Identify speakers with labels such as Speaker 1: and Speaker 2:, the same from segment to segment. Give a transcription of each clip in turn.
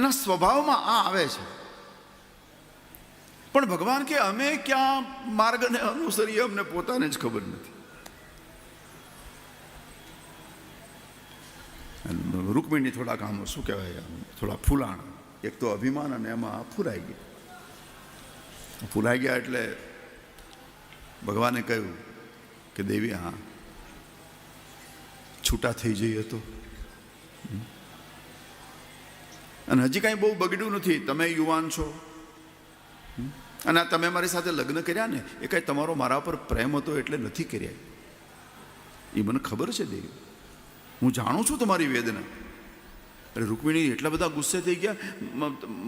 Speaker 1: એના સ્વભાવમાં આ આવે છે. પણ ભગવાન કે અમે ક્યાં માર્ગને અનુસરીએ, અમને પોતાને જ ખબર નથી. રૂકમિણી થોડા આમ શું કહેવાય થોડા ફૂલાણ. એક તો અભિમાન અને એમાં ફૂલાઈ ગયા. ફૂલાઈ ગયા એટલે ભગવાને કહ્યું કે દેવી, હા, છૂટા થઈ જઈએ તો. અને હજી કાંઈ બહુ બગડ્યું નથી. તમે યુવાન છો. અને આ તમે મારી સાથે લગ્ન કર્યા ને, એ કાંઈ તમારો મારા પર પ્રેમ હતો એટલે નથી કર્યા. એ મને ખબર છે દેવી. હું જાણું છું તમારી વેદના. અરે રૂકમિણી, એટલા બધા ગુસ્સે થઈ ગયા.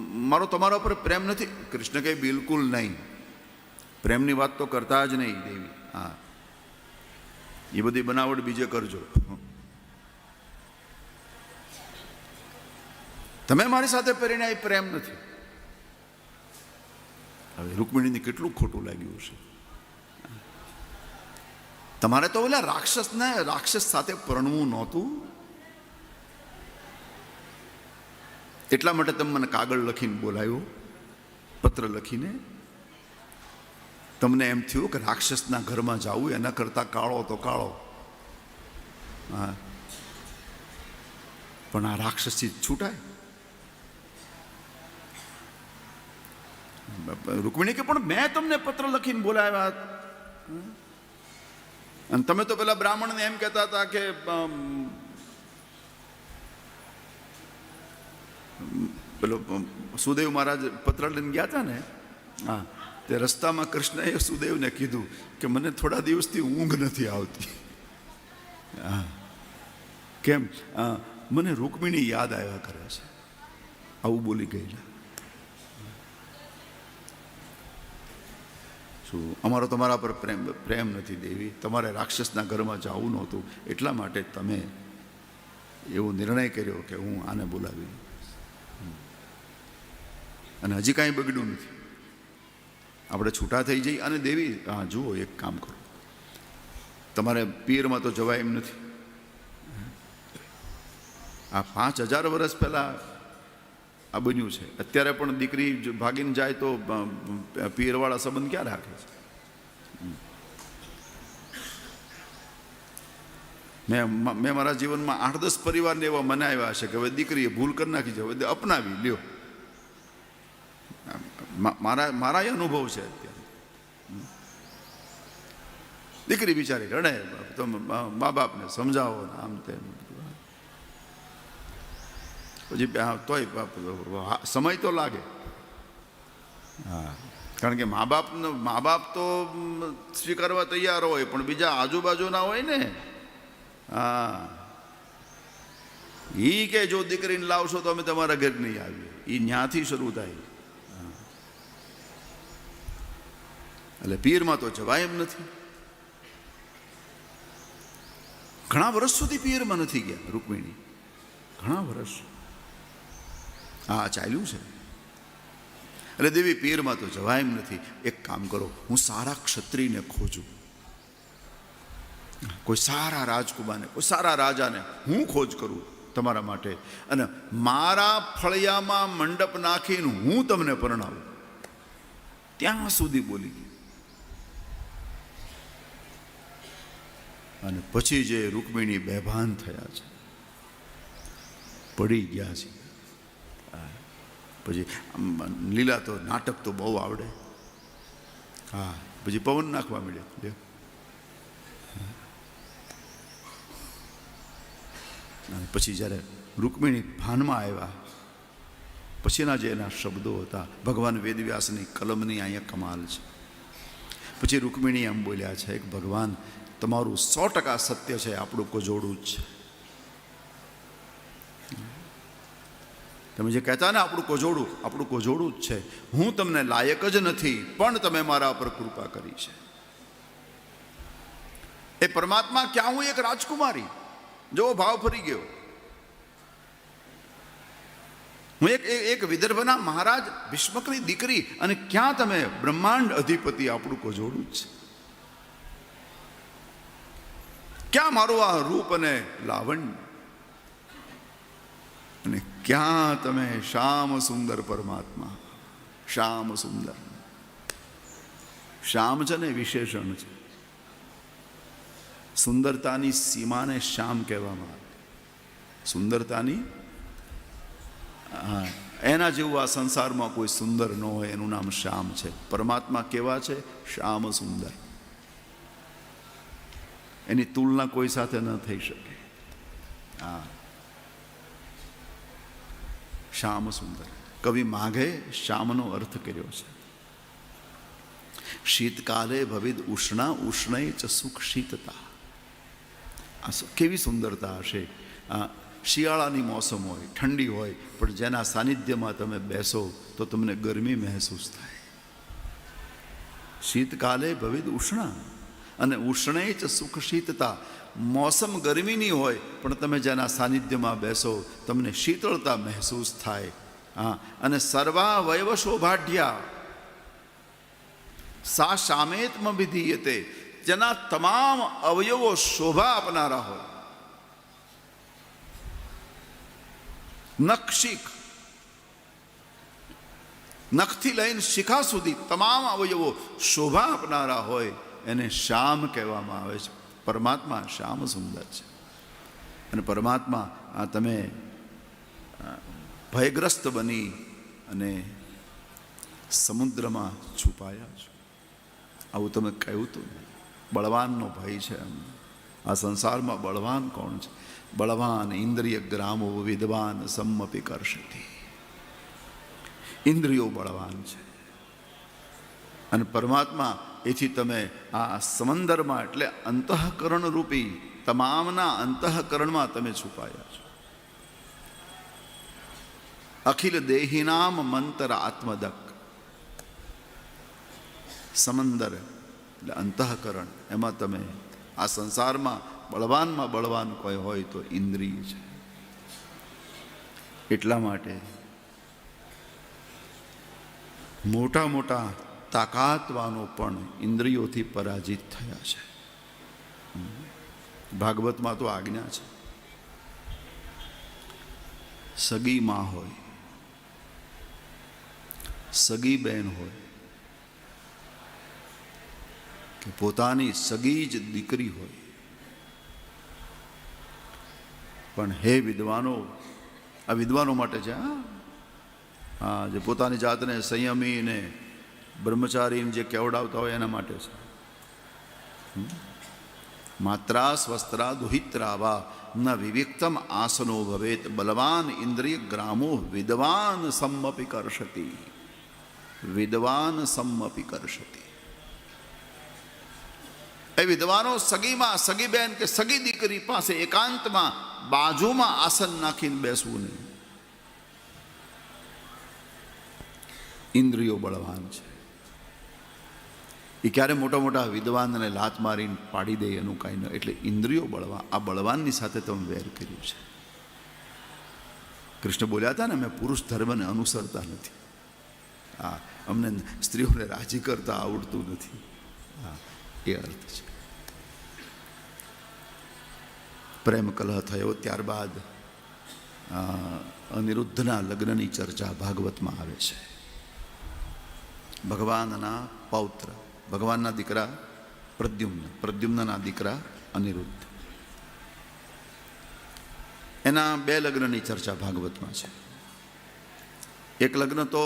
Speaker 1: મારો તમારા પર પ્રેમ નથી. કૃષ્ણ કહે, બિલકુલ નહીં. પ્રેમની વાત તો કરતા જ નહીં, દેવી. હા. એ બધી બનાવટ બીજે કરજો. તમે મારી સાથે પરિણાય પ્રેમ નથી. હવે રૂકમિણીને કેટલું ખોટું લાગ્યું હશે. તમારે તો ઓલા રાક્ષસને, રાક્ષસ સાથે પરણવું નહોતું. એટલા માટે તમે મને કાગળ લખીને બોલાવ્યો પત્ર લખીને. તમને એમ થયું કે રાક્ષસના ઘરમાં જવું, એના કરતાં કાળો તો કાળો. હા. પણ આ રાક્ષસથી છૂટાય. રૂકમિણી કે પણ મેં તમને પત્ર લખીને બોલાવ્યા અને તમે તો પેલા બ્રાહ્મણને એમ કહેતા હતા કે પેલો સુદેવ મહારાજ પત્ર લઈને ગયા હતા ને? હા. તે રસ્તામાં કૃષ્ણએ સુદેવને કીધું કે મને થોડા દિવસથી ઊંઘ નથી આવતી. હા. કેમ? મને રૂકમિણી યાદ આવ્યા કરે છે. આવું બોલી ગયેલા. શું અમારો તમારા પર પ્રેમ પ્રેમ નથી દેવી. તમારે રાક્ષસના ઘરમાં જવું નહોતું. એટલા માટે તમે એવો નિર્ણય કર્યો કે હું આને બોલાવી અને હજી કાંઈ બગડ્યું નથી. આપણે છૂટા થઈ જઈ અને દેવી, હા, જુઓ, એક કામ કરો. તમારે પીરમાં તો જવાય એમ નથી. આ પાંચ હજાર વર્ષ પહેલાં આ બન્યું છે. અત્યારે પણ દીકરી ભાગીને જાય તો પિયરવાળા સંબંધ ક્યાં રાખે છે? મેં મેં મારા જીવનમાં આઠ દસ પરિવારને એવા મનાવ્યા છે કે હવે દીકરીએ ભૂલ કરી નાખી છે, હવે અપનાવી, લ્યો. મારા મારા અનુભવ છે અત્યારે. દીકરી બિચારી રડે મા બાપને સમજાવો આમ તેમ. પછી હા, તોય બાપ, હા, સમય તો લાગે. હા કારણ કે મા બાપનો મા બાપ તો મ, સ્વીકારવા તૈયાર હોય પણ બીજા આજુબાજુના હોય ને. હા. ઈ કે જો દીકરીને લાવશો તો અમે તમારા ઘર નહીં આવીએ. એ ન્યાથી શરૂ થાય. હા. એટલે પીરમાં તો જવાય એમ નથી. ઘણા વર્ષ સુધી પિયરમાં નથી ગયા રૂકમિણી. ઘણા વર્ષ હા ચાલ્યું છે. એટલે દેવી, પીરમાં તો જવાય એમ નથી. એક કામ કરો, હું સારા ક્ષત્રિયને ખોજું. કોઈ સારા રાજકુમારને, કોઈ સારા રાજાને હું ખોજ કરું તમારા માટે. અને મારા ફળિયામાં મંડપ નાખીને હું તમને પરણાવું. ત્યાં સુધી બોલી ગઈ. અને પછી જે રૂકમિણી બેભાન થયા છે, પડી ગયા છે. પછી લીલા તો નાટક તો બહુ આવડે. હા, પછી પવન નાખવા મળ્યો અને પછી જ્યારે રૂકમિણી ભાનમાં આવ્યા, પછીના જે એના શબ્દો હતા, ભગવાન વેદવ્યાસની કલમની અહીંયા કમાલ છે. પછી રૂકમિણી એમ બોલ્યા છે કે ભગવાન, તમારું સો ટકા સત્ય છે, આપણું કોજોડું જ છે. તમે જે કહેતા ને, આપણું કોજોડું આપણું કોજોડું જ છે. હું તમને લાયક જ નથી, પણ તમે મારા પર કૃપા કરી છે. એ પરમાત્મા ક્યાં હું એક રાજકુમારી? જો ભાવ ફરી ગયો. હું એક, એક- વિદર્ભના મહારાજ, ભીષ્મકની દીકરી, અને ક્યાં તમે બ્રહ્માંડ અધિપતિ આપણું કોજોડું જ છે. ક્યાં મારું આ રૂપ અને લાવણ્ય? અને ક્યાં તમે શ્યામ સુંદર પરમાત્મા? શ્યામ સુંદર. શ્યામ છે ને વિશેષણ છે. સુંદરતાની સીમાને શ્યામ કહેવામાં આવે. સુંદરતાની, હા, એના જેવું આ સંસારમાં કોઈ સુંદર ન હોય, એનું નામ શ્યામ છે. પરમાત્મા કેવા છે? શ્યામ સુંદર. એની તુલના કોઈ સાથે ન થઈ શકે. હા. શ્યામ સુંદર. કવિ માઘે શ્યામનો અર્થ કર્યો છે. શીતકાલે ભવિદ ઉષ્ણા ઉષ્ણય ચ સુખ શીતતા. આ કેવી સુંદરતા હશે. આ શિયાળાની મોસમ હોય, ઠંડી હોય, પણ જેના સાનિધ્યમાં તમે બેસો તો તમને ગરમી મહેસૂસ થાય. શીતકાલે ભવિદ ઉષ્ણા અને ઉષ્ણે જ સુખ શીતતા મોસમ ગરમીની હોય, પણ તમે જેના સાનિધ્યમાં બેસો, તમને શીતળતા મહેસૂસ થાય. હા, અને સર્વા વયવ શોભાઢ્યા. સા શામેત્મ વિધીયતે. જેના તમામ અવયવો શોભા આપનારા હોય. નખશીખ. નખથી લઈને શિખા સુધી તમામ અવયવો શોભા આપનારા હોય. એને શ્યામ કહેવામાં આવે છે. પરમાત્મા શ્યામ સુંદર છે. અને પરમાત્મા, આ તમે ભયગ્રસ્ત બની અને સમુદ્રમાં છુપાયા છો. આવું તમે કહ્યું તો નહીં. બળવાનનો ભય છે એમ. આ સંસારમાં બળવાન કોણ છે? બળવાન ઇન્દ્રિય ગ્રામો વિદ્વાન સંમપી કરશે ઇન્દ્રિયો બળવાન છે. અને પરમાત્મા એથી તમે આ સમંદરમાં એટલે અંતઃકરણ રૂપી તમામના અંતઃકરણમાં તમે છુપાયા છો. અખિલ દેહીનામ મંતર આત્મદક. સમંદર એટલે અંતઃકરણ. એમાં તમે આ સંસારમાં બળવાનમાં બળવાન કોઈ હોય તો ઇન્દ્રિય છે. એટલા માટે મોટા મોટા તાકાતવાનો પણ ઇન્દ્રિયોથી પરાજિત થયા છે. ભાગવતમાં તો આજ્ઞા છે. સગી માં હોય, સગી બહેન હોય, કે પોતાની સગી જ દીકરી હોય, પણ હે વિદ્વાનો, આ વિદ્વાનો માટે છે, હા? જે પોતાની જાતને સંયમી ને બ્રહ્મચારી જે કેવડાવતા હોય એના માટે છે. માત્રા સ્વસ્ત્રા દુહિત્રાવા, ન વિવિક્તમ આસનો ભવેત, બલવાન ઇન્દ્રિય ગ્રામો વિદ્વાન સમ્મપી કરશતી. વિદ્વાન સમ્મપી કરશતી. એ વિદ્વાનો સગીમાં સગી બેન કે સગી દીકરી પાસે એકાંતમાં, બાજુમાં આસન નાખીને બેસવું નહીં. ઇન્દ્રિયો બળવાન છે. એ ક્યારે મોટા મોટા વિદ્વાનને લાત મારીને પાડી દે એનું કાંઈ ન એટલે ઇન્દ્રિયો બળવા આ બળવાનની સાથે તમે વેર કર્યું છે. કૃષ્ણ બોલ્યા હતા ને અમે પુરુષ ધર્મને અનુસરતા નથી. હા, અમને સ્ત્રીઓને રાજી કરતા આવડતું નથી. હા, એ અર્થ છે. પ્રેમ કલહ થયો ત્યારબાદ અનિરુદ્ધના લગ્નની ચર્ચા ભાગવતમાં આવે છે. ભગવાનના પૌત્ર ભગવાનના દીકરા પ્રદ્યુમ્ન, પ્રદ્યુમ્નના દીકરા અનિરુદ્ધ. એના બે લગ્નની ચર્ચા ભાગવતમાં છે. એક લગ્ન તો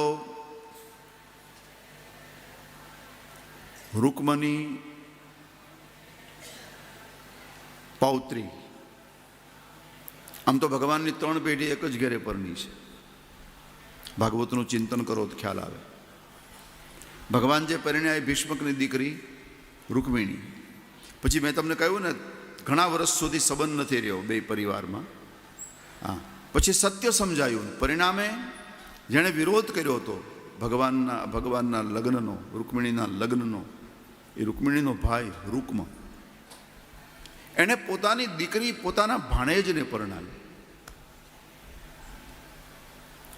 Speaker 1: રૂકમની પૌત્રી. આમ તો ભગવાનની ત્રણ પેઢી એક જ ઘેરે પરની છે. ભાગવતનું ચિંતન કરો તો ખ્યાલ આવે. ભગવાન જે પરિણ્યા ભીષ્મકની દીકરી રૂકમિણી. પછી મેં તમને કહ્યું ને, ઘણા વર્ષ સુધી સંબંધ નથી રહ્યો બે પરિવારમાં. હા, પછી સત્ય સમજાયું. પરિણામે જેણે વિરોધ કર્યો હતો ભગવાનના ભગવાનના લગ્નનો, રૂકમિણીના લગ્નનો, એ રૂકમિણીનો ભાઈ રૂકમ. એણે પોતાની દીકરી પોતાના ભાણેજને પરણાવી.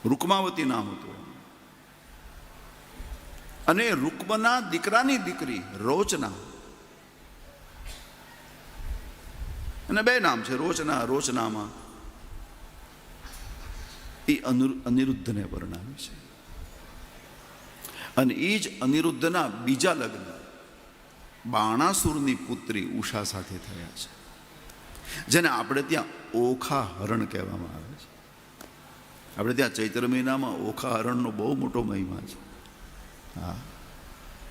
Speaker 1: રૂકમાવતી નામ હતું અને રૂકમના દીકરાની દીકરી, રોચના. અને બે નામ છે, રોચના, રોચનામાં. એ અનુ અનિરુદ્ધને પરણાવી છે. અને એ જ અનિરુદ્ધના બીજા લગ્ન, બાણાસુરની પુત્રી ઉષા સાથે થયા છે. જેને આપણે ત્યાં ઓખા હરણ કહેવામાં આવે છે. આપણે ત્યાં ચૈત્ર મહિનામાં ઓખા હરણનો બહુ મોટો મહિમા છે. હા